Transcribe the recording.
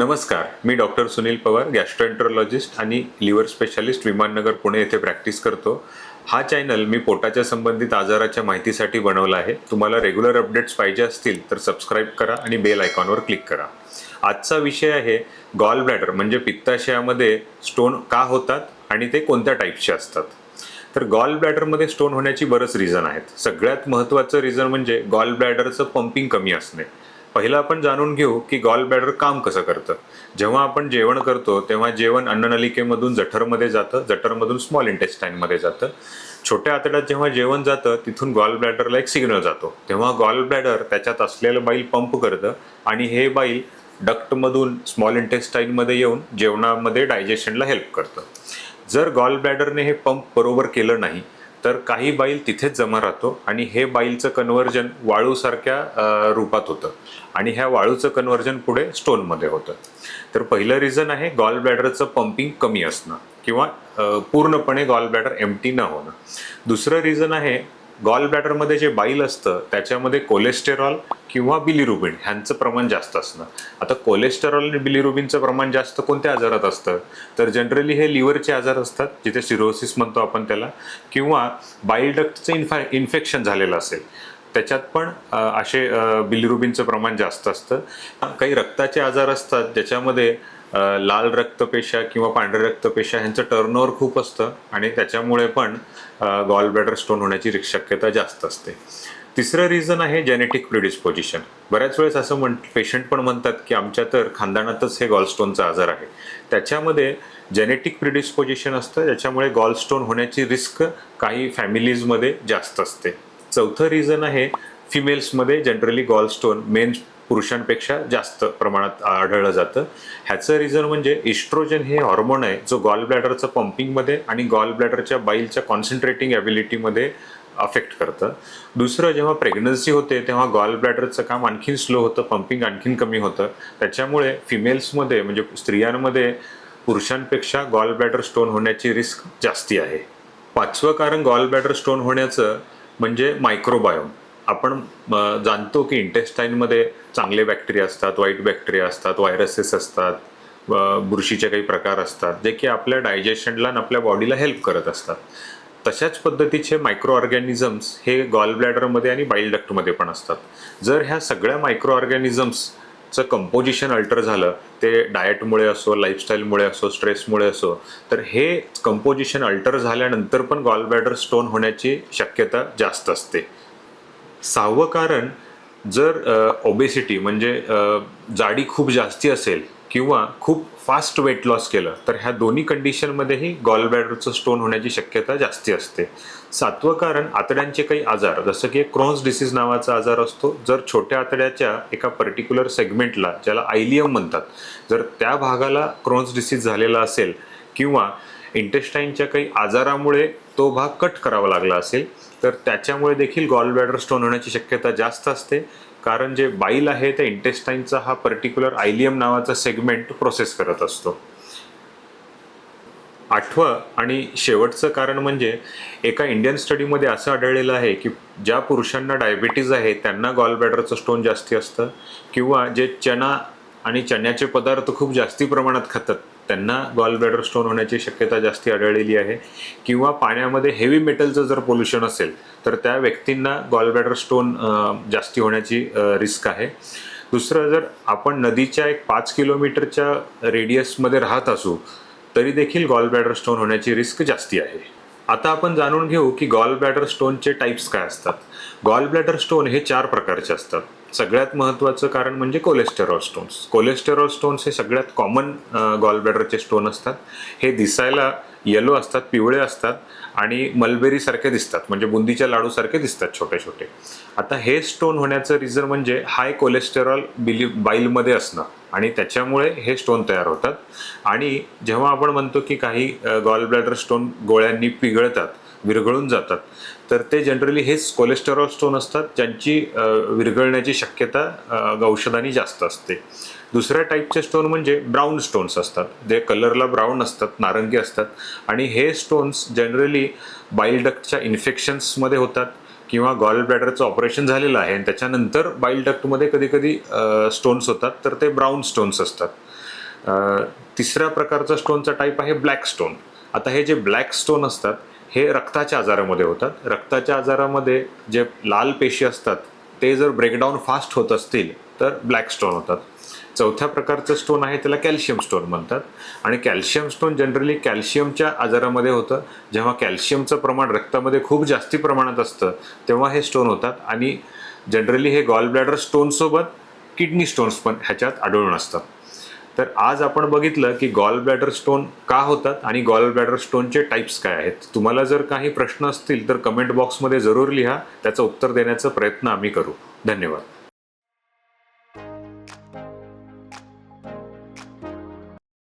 नमस्कार मी doctor Sunil Pawar gastroenterologist आणि लिव्हर स्पेशालिस्ट विमाननगर पुणे येथे प्रॅक्टिस करतो. हा चॅनल मी पोटाच्या संबंधित आजाराच्या माहितीसाठी बनवला आहे. तुम्हाला रेग्युलर अपडेट्स पाहिजे असतील तर सबस्क्राईब करा आणि बेल आयकॉनवर क्लिक करा. आजचा विषय आहे गॉल ब्लॅडर म्हणजे पित्ताशयामध्ये स्टोन का होतात आणि ते कोणत्या टाईपचे असतात? तर गॉल ब्लॅडरमध्ये स्टोन होण्याची बरंच रिझन आहेत. सगळ्यात महत्त्वाचं रिझन म्हणजे गॉल ब्लॅडरचं पंपिंग कमी असणे. पहिलं आपण जाणून घेऊ की गॉल ब्लॅडर काम कसं करतं. जेव्हा आपण जेवण करतो तेव्हा जेवण अन्ननलिकेमधून जठरमध्ये जातं जठरमधून स्मॉल इंटेस्टाईनमध्ये जातं. छोट्या आतड्यात जेव्हा जेवण जातं तिथून गॉल ब्लॅडरला एक सिग्नल जातो. तेव्हा गॉल ब्लॅडर त्याच्यात असलेलं बाईल पंप करतं आणि हे बाईल डक्टमधून स्मॉल इंटेस्टाईनमध्ये येऊन जेवणामध्ये डायजेशनला हेल्प करतं. जर गॉल ब्लॅडरने हे पंप बरोबर केलं नाही तर काही बाईल तिथेच जमा राहतो आणि हे बाईलचं कन्व्हर्जन वाळूसारख्या रूपात होतं. आणि ह्या वाळूचं कन्व्हर्जन पुढे स्टोनमध्ये होतं. तर पहिलं रिझन आहे गॉल ब्लॅडरचं पंपिंग कमी असणं किंवा पूर्णपणे गॉल ब्लॅडर एमटी न होणं. दुसरं रिझन आहे गॉल ब्लॅडरमध्ये जे बाईल असतं त्याच्यामध्ये कोलेस्टेरॉल किंवा बिलिरुबिन ह्यांचं प्रमाण जास्त असणं. आता कोलेस्टेरॉल आणि बिलिरुबिनचं प्रमाण जास्त कोणत्या आजारात असतं? तर जनरली हे लिव्हरचे आजार असतात जिथे सिरोसिस म्हणतो आपण त्याला किंवा बाईल डक्टचं इन्फा इन्फेक्शन झालेलं असेल. त्याच्यात पण असे बिलिरुबिनचं प्रमाण जास्त असतं. काही रक्ताचे आजार असतात ज्याच्यामध्ये लाल रक्तपेशा किंवा पांढऱ्या रक्तपेशा ह्यांचं टर्नओव्हर खूप असतं आणि त्याच्यामुळे पण गॉल ब्लॅडर स्टोन होण्याची शक्यता जास्त असते. तिसरं रिझन आहे जेनेटिक प्रिडिस्पोजिशन बऱ्याच वेळेस असं म्हण पेशंट पण म्हणतात की आमच्या तर खानदानातच हे गॉलस्टोनचा आजार आहे. त्याच्यामध्ये जेनेटिक प्रिडिस्पोजिशन असतं ज्याच्यामुळे गॉलस्टोन होण्याची रिस्क काही फॅमिलीजमध्ये जास्त असते. चौथं रिझन आहे फिमेल्समध्ये जनरली गॉलस्टोन मेन पुरुषांपेक्षा जास्त प्रमाणात आढळलं जातं. ह्याचं रिझन म्हणजे इस्ट्रोजन हे हॉर्मोन आहे जो गॉल ब्लॅडरचं पंपिंगमध्ये आणि गॉल ब्लॅडरच्या बाईलच्या कॉन्सन्ट्रेटिंग ॲबिलिटीमध्ये अफेक्ट करतं. दुसरं जेव्हा प्रेग्नन्सी होते तेव्हा गॉल ब्लॅडरचं काम आणखीन स्लो होतं पंपिंग आणखीन कमी होतं. त्याच्यामुळे फिमेल्समध्ये म्हणजे स्त्रियांमध्ये पुरुषांपेक्षा गॉल ब्लॅडर स्टोन होण्याची रिस्क जास्ती आहे. पाचवं कारण गॉल ब्लॅडर स्टोन होण्याचं म्हणजे मायक्रोबायोम आपण जाणतो की इंटेस्टाईनमध्ये चांगले बॅक्टेरिया असतात वाईट बॅक्टेरिया असतात व्हायरसेस असतात बुरशीचे काही प्रकार असतात जे की आपल्या डायजेशनला आणि आपल्या बॉडीला हेल्प करत असतात. तशाच पद्धतीचे मायक्रो ऑर्गॅनिझम्स हे गॉल ब्लॅडरमध्ये आणि बाईल डक्टमध्ये पण असतात. जर ह्या सगळ्या मायक्रो ऑर्गॅनिझम्सचं कंपोजिशन अल्टर झालं ते डाएटमुळे असो लाईफस्टाईलमुळे असो स्ट्रेसमुळे असो तर हे कंपोजिशन अल्टर झाल्यानंतर पण गॉल ब्लॅडर स्टोन होण्याची शक्यता जास्त असते. सहावं कारण जर ओबेसिटी म्हणजे जाडी खूप जास्ती असेल किंवा खूप फास्ट वेट लॉस केलं तर ह्या दोन्ही कंडिशनमध्येही गॉलबॅडरचं स्टोन होण्याची शक्यता जास्ती असते. सातवं कारण आतड्यांचे काही आजार जसं की क्रोन्स डिसीज नावाचा आजार असतो जर छोट्या आतड्याच्या एका पर्टिक्युलर सेगमेंटला ज्याला आयलियम म्हणतात जर त्या भागाला क्रोन्स डिसीज झालेला असेल किंवा इंटेस्टाईनच्या काही आजारामुळे तो भाग कट करावा लागला असेल तर त्याच्यामुळे देखील गॉल ब्लॅडर स्टोन होण्याची शक्यता जास्त असते. कारण जे बाईल आहे त्या इंटेस्टाईनचा हा पर्टिक्युलर आयलियम नावाचा सेगमेंट प्रोसेस करत असतो. आठवं आणि शेवटचं कारण म्हणजे एका इंडियन स्टडीमध्ये असं आढळलेलं आहे की ज्या पुरुषांना डायबिटीज आहे त्यांना गॉलब्लॅडरचं स्टोन जास्ती असतं. किंवा जे चना आणि चण्याचे पदार्थ खूप जास्ती प्रमाणात खातात त्यांना गॉल ब्लॅडर स्टोन होण्याची शक्यता जास्ती आढळलेली आहे. किंवा पाण्यामध्ये हेवी मेटलचं जर पोल्युशन असेल तर त्या व्यक्तींना गॉल ब्लॅडर स्टोन जास्ती होण्याची रिस्क आहे. दुसरं जर आपण नदीच्या एक पाच किलोमीटरच्या रेडियसमध्ये राहत असू तरी देखील गॉल ब्लॅडर स्टोन होण्याची रिस्क जास्ती आहे. आता आपण जाणून घेऊ की गॉल ब्लॅडर स्टोनचे टाईप्स काय असतात. गॉल ब्लॅडर स्टोन हे चार प्रकारचे असतात. सगळ्यात महत्त्वाचं कारण म्हणजे कोलेस्टेरॉल स्टोन्स कोलेस्टेरॉल स्टोन्स हे सगळ्यात कॉमन गॉलब्लॅडरचे स्टोन असतात. हे दिसायला येलो असतात पिवळे असतात आणि मलबेरीसारखे दिसतात. म्हणजे बुंदीच्या लाडूसारखे दिसतात छोटे छोटे आता हे स्टोन होण्याचं रिझन म्हणजे हाय कोलेस्टेरॉल बिली बाईलमध्ये असणं. आणि त्याच्यामुळे हे स्टोन तयार होतात. आणि जेव्हा आपण म्हणतो की काही गॉल ब्लॅडर स्टोन गोळ्यांनी पिघळतात विरघळून जातात. तर ते जनरली हेच कोलेस्टेरॉल स्टोन असतात ज्यांची विरघळण्याची शक्यता औषधाने औषधांनी जास्त असते. दुसऱ्या टाईपचे स्टोन म्हणजे ब्राऊन स्टोन्स असतात. जे कलरला ब्राऊन असतात नारंगी असतात. आणि हे स्टोन्स जनरली बाईल डक्टच्या इन्फेक्शन्समध्ये होतात किंवा गॉल ब्लॅडरचं ऑपरेशन झालेलं आहे. आणि त्याच्यानंतर बाईल डक्टमध्ये कधी कधी स्टोन्स होतात. तर ते ब्राऊन स्टोन्स असतात. तिसऱ्या प्रकारचा स्टोनचा टाईप आहे ब्लॅक स्टोन आता हे जे ब्लॅक स्टोन असतात हे रक्ताच्या आजारामध्ये होतात. रक्ताच्या आजारामध्ये जे लाल पेशी असतात ते जर ब्रेकडाऊन फास्ट होत असतील तर ब्लॅक स्टोन होतात. चौथ्या प्रकारचं स्टोन आहे त्याला कॅल्शियम स्टोन म्हणतात. आणि कॅल्शियम स्टोन जनरली कॅल्शियमच्या आजारामध्ये होतं. जेव्हा कॅल्शियमचं प्रमाण रक्तामध्ये खूप जास्ती प्रमाणात असतं तेव्हा हे स्टोन होतात. आणि जनरली हे गॉल ब्लॅडर स्टोनसोबत किडनी स्टोन्स पण ह्याच्यात आढळून असतात. तर आज आपण बघितलं की गॉल ब्लॅडर स्टोन का होतात आणि गॉल ब्लॅडर स्टोनचे टाईप्स काय आहेत? तुम्हाला जर काही प्रश्न असतील तर कमेंट बॉक्समध्ये जरूर लिहा. त्याचं उत्तर देण्याचा प्रयत्न आम्ही करू. धन्यवाद.